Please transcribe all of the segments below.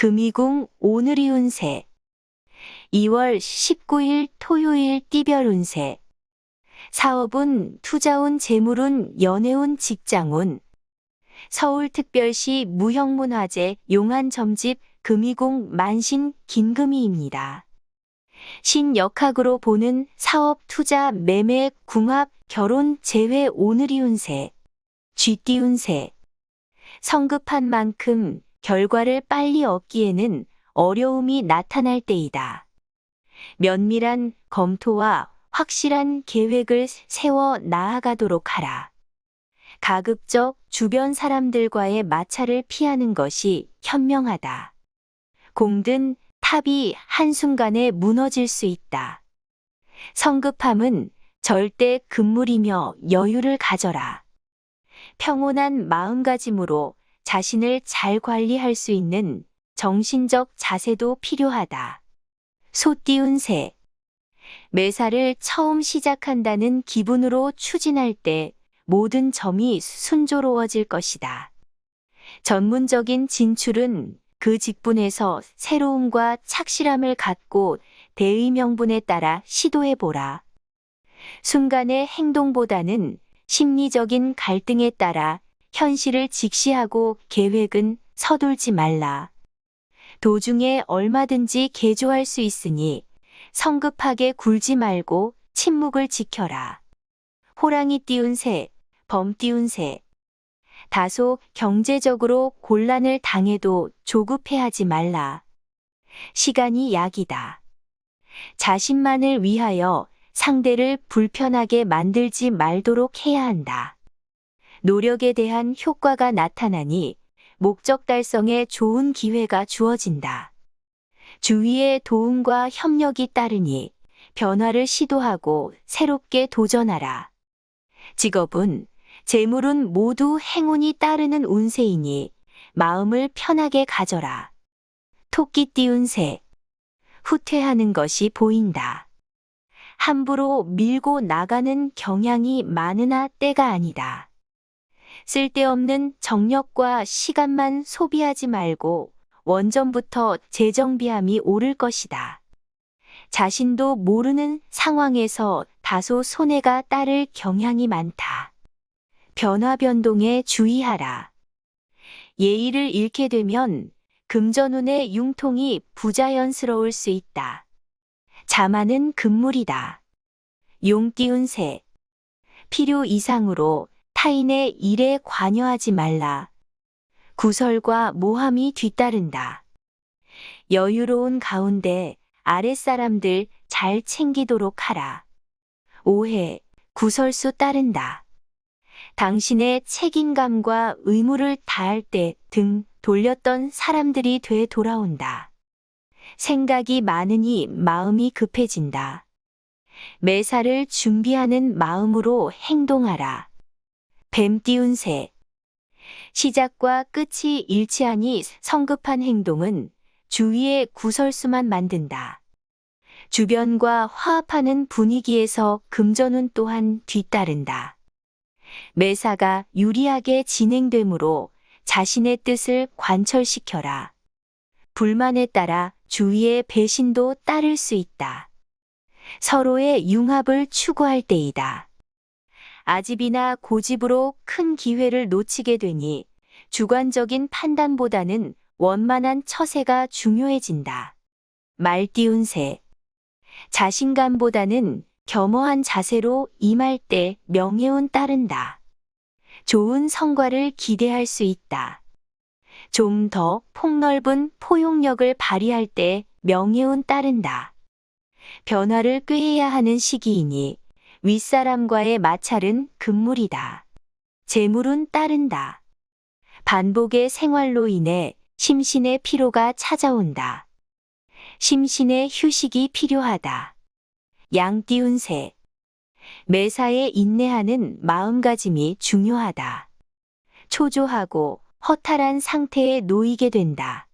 금이궁 오늘이 운세 2월 19일 토요일 띠별 운세 사업운, 투자운, 재물운, 연애운, 직장운. 서울특별시 무형문화재 용안점집 금이궁 만신 김금희입니다. 신역학으로 보는 사업, 투자, 매매, 궁합, 결혼, 재회 오늘이 운세 쥐띠 운세 성급한 만큼 결과를 빨리 얻기에는 어려움이 나타날 때이다. 면밀한 검토와 확실한 계획을 세워 나아가도록 하라. 가급적 주변 사람들과의 마찰을 피하는 것이 현명하다. 공든 탑이 한순간에 무너질 수 있다. 성급함은 절대 금물이며 여유를 가져라. 평온한 마음가짐으로 자신을 잘 관리할 수 있는 정신적 자세도 필요하다. 소띠운 새. 매사를 처음 시작한다는 기분으로 추진할 때 모든 점이 순조로워질 것이다. 전문적인 진출은 그 직분에서 새로움과 착실함을 갖고 대의 명분에 따라 시도해 보라. 순간의 행동보다는 심리적인 갈등에 따라 현실을 직시하고 계획은 서둘지 말라. 도중에 얼마든지 개조할 수 있으니 성급하게 굴지 말고 침묵을 지켜라. 호랑이 띄운 새, 범 띄운 새. 다소 경제적으로 곤란을 당해도 조급해하지 말라. 시간이 약이다. 자신만을 위하여 상대를 불편하게 만들지 말도록 해야 한다. 노력에 대한 효과가 나타나니 목적 달성에 좋은 기회가 주어진다. 주위의 도움과 협력이 따르니 변화를 시도하고 새롭게 도전하라. 직업은 재물은 모두 행운이 따르는 운세이니 마음을 편하게 가져라. 토끼띠 운세. 후퇴하는 것이 보인다. 함부로 밀고 나가는 경향이 많으나 때가 아니다. 쓸데없는 정력과 시간만 소비하지 말고 원전부터 재정비함이 오를 것이다. 자신도 모르는 상황에서 다소 손해가 따를 경향이 많다. 변화 변동에 주의하라. 예의를 잃게 되면 금전운의 융통이 부자연스러울 수 있다. 자만은 금물이다. 용띠운 새. 필요 이상으로 타인의 일에 관여하지 말라. 구설과 모함이 뒤따른다. 여유로운 가운데 아랫사람들 잘 챙기도록 하라. 오해, 구설수 따른다. 당신의 책임감과 의무를 다할 때 등 돌렸던 사람들이 돼 돌아온다. 생각이 많으니 마음이 급해진다. 매사를 준비하는 마음으로 행동하라. 뱀 띄운 새. 시작과 끝이 일치하니 성급한 행동은 주위의 구설수만 만든다. 주변과 화합하는 분위기에서 금전운 또한 뒤따른다. 매사가 유리하게 진행되므로 자신의 뜻을 관철시켜라. 불만에 따라 주위의 배신도 따를 수 있다. 서로의 융합을 추구할 때이다. 아집이나 고집으로 큰 기회를 놓치게 되니 주관적인 판단보다는 원만한 처세가 중요해진다. 말띄운 새. 자신감보다는 겸허한 자세로 임할 때 명예운 따른다. 좋은 성과를 기대할 수 있다. 좀 더 폭넓은 포용력을 발휘할 때 명예운 따른다. 변화를 꾀해야 하는 시기이니 윗사람과의 마찰은 금물이다. 재물은 따른다. 반복의 생활로 인해 심신의 피로가 찾아온다. 심신의 휴식이 필요하다. 양띠운 새. 매사에 인내하는 마음가짐이 중요하다. 초조하고 허탈한 상태에 놓이게 된다.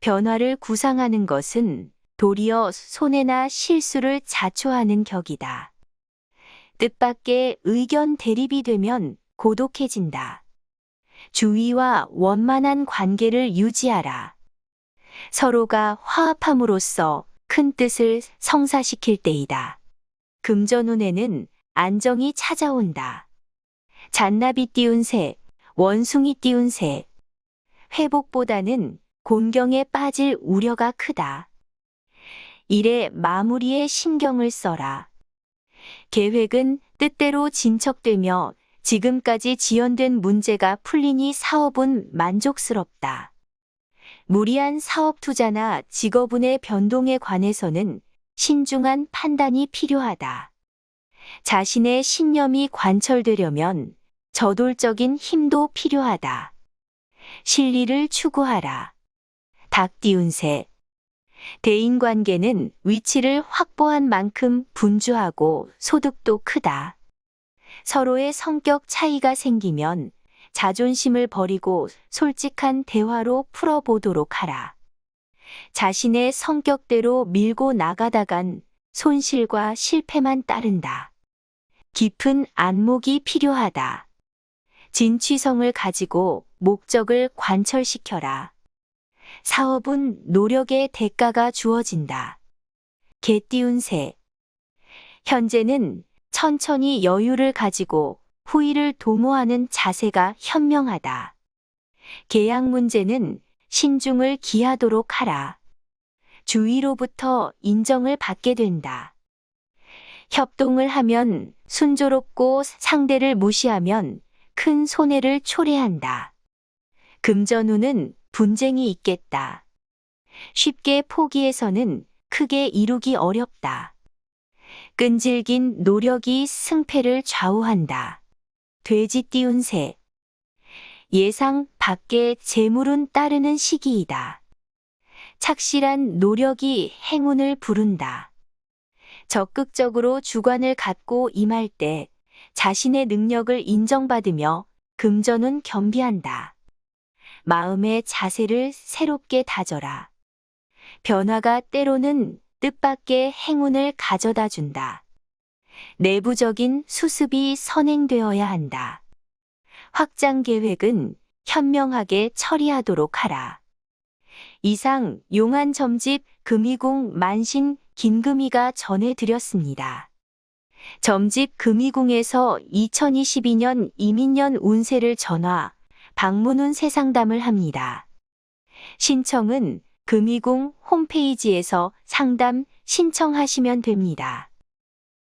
변화를 구상하는 것은 도리어 손해나 실수를 자초하는 격이다. 뜻밖의 의견 대립이 되면 고독해진다. 주위와 원만한 관계를 유지하라. 서로가 화합함으로써 큰 뜻을 성사시킬 때이다. 금전운에는 안정이 찾아온다. 잔나비 띄운 새, 원숭이 띄운 새. 회복보다는 곤경에 빠질 우려가 크다. 일의 마무리에 신경을 써라. 계획은 뜻대로 진척되며 지금까지 지연된 문제가 풀리니 사업은 만족스럽다. 무리한 사업 투자나 직업운의 변동에 관해서는 신중한 판단이 필요하다. 자신의 신념이 관철되려면 저돌적인 힘도 필요하다. 실리를 추구하라. 닭 띄운 새. 대인관계는 위치를 확보한 만큼 분주하고 소득도 크다. 서로의 성격 차이가 생기면 자존심을 버리고 솔직한 대화로 풀어보도록 하라. 자신의 성격대로 밀고 나가다간 손실과 실패만 따른다. 깊은 안목이 필요하다. 진취성을 가지고 목적을 관철시켜라. 사업은 노력의 대가가 주어진다. 개 띄운 새. 현재는 천천히 여유를 가지고 후일을 도모하는 자세가 현명하다. 계약 문제는 신중을 기하도록 하라. 주위로부터 인정을 받게 된다. 협동을 하면 순조롭고 상대를 무시하면 큰 손해를 초래한다. 금전운은 분쟁이 있겠다. 쉽게 포기해서는 크게 이루기 어렵다. 끈질긴 노력이 승패를 좌우한다. 돼지 띄운 새. 예상 밖의 재물은 따르는 시기이다. 착실한 노력이 행운을 부른다. 적극적으로 주관을 갖고 임할 때 자신의 능력을 인정받으며 금전은 겸비한다. 마음의 자세를 새롭게 다져라. 변화가 때로는 뜻밖의 행운을 가져다 준다. 내부적인 수습이 선행되어야 한다. 확장 계획은 현명하게 처리하도록 하라. 이상 용한 점집 금이궁 만신 김금이가 전해드렸습니다. 점집 금이궁에서 2022년 이민년 운세를 전화, 방문운 세상담을 합니다. 신청은 금이궁 홈페이지에서 상담 신청하시면 됩니다.